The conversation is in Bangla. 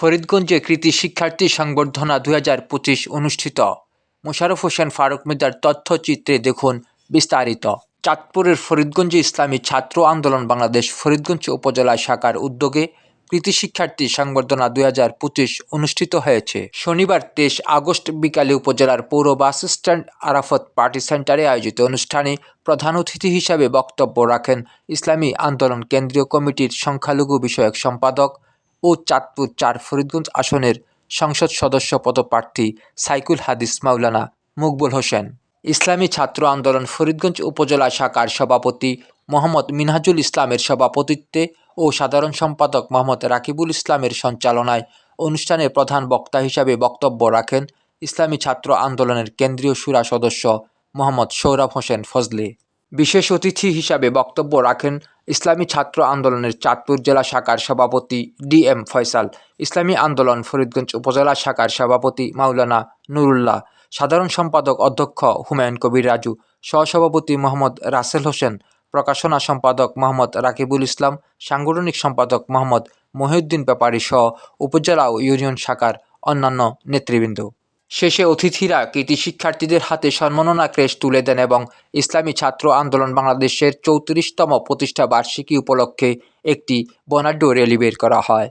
ফরিদগঞ্জে কৃতি শিক্ষার্থী সংবর্ধনা পঁচিশ অনুষ্ঠিত। মোশাররফ হোসেন, ফারুক মির্জার তথ্যচিত্রে দেখুন বিস্তারিত। চাঁদপুরের ফরিদগঞ্জে ইসলামী ছাত্র আন্দোলন বাংলাদেশ ফরিদগঞ্জ উপজেলা শাখার উদ্যোগে কৃতি শিক্ষার্থী সংবর্ধনা দুই অনুষ্ঠিত হয়েছে। শনিবার তেইশ আগস্ট বিকালে উপজেলার পৌর বাস স্ট্যান্ড আরাফত পার্টি সেন্টারে আয়োজিত অনুষ্ঠানে প্রধান অতিথি হিসাবে বক্তব্য রাখেন ইসলামী আন্দোলন কেন্দ্রীয় কমিটির সংখ্যালঘু বিষয়ক সম্পাদক ও চাঁদপুর চার ফরিদগঞ্জ আসনের সংসদ সদস্য পদপ্রার্থী সাইকুল হাদিস মাওলানা মকবুল হোসেন। ইসলামী ছাত্র আন্দোলন ফরিদগঞ্জ উপজেলা শাখার সভাপতি মোহাম্মদ মিনহাজুল ইসলামের সভাপতিত্বে ও সাধারণ সম্পাদক মোহাম্মদ রাকিবুল ইসলামের সঞ্চালনায় অনুষ্ঠানে প্রধান বক্তা হিসাবে বক্তব্য রাখেন ইসলামী ছাত্র আন্দোলনের কেন্দ্রীয় সুরা সদস্য মোহাম্মদ সৌরভ হোসেন ফজলে। বিশেষ অতিথি হিসাবে বক্তব্য রাখেন ইসলামী ছাত্র আন্দোলনের চাঁদপুর জেলা শাখার সভাপতি ডি এম ফয়সাল, ইসলামী আন্দোলন ফরিদগঞ্জ উপজেলা শাখার সভাপতি মাওলানা নুরুল্লাহ, সাধারণ সম্পাদক অধ্যক্ষ হুমায়ুন কবির রাজু, সহসভাপতি মোহাম্মদ রাসেল হোসেন, প্রকাশনা সম্পাদক মোহাম্মদ রাকিবুল ইসলাম, সাংগঠনিক সম্পাদক মোহাম্মদ মহিউদ্দিন ব্যাপারী সহ উপজেলা ও ইউনিয়ন শাখার অন্যান্য নেতৃবৃন্দ। শেষে অতিথিরা কৃতি শিক্ষার্থীদের হাতে সম্মাননা ক্রেশ তুলে দেন এবং ইসলামী ছাত্র আন্দোলন বাংলাদেশের চৌত্রিশতম প্রতিষ্ঠা বার্ষিকী উপলক্ষে একটি বনাঢ্য র্যালি বের করা হয়।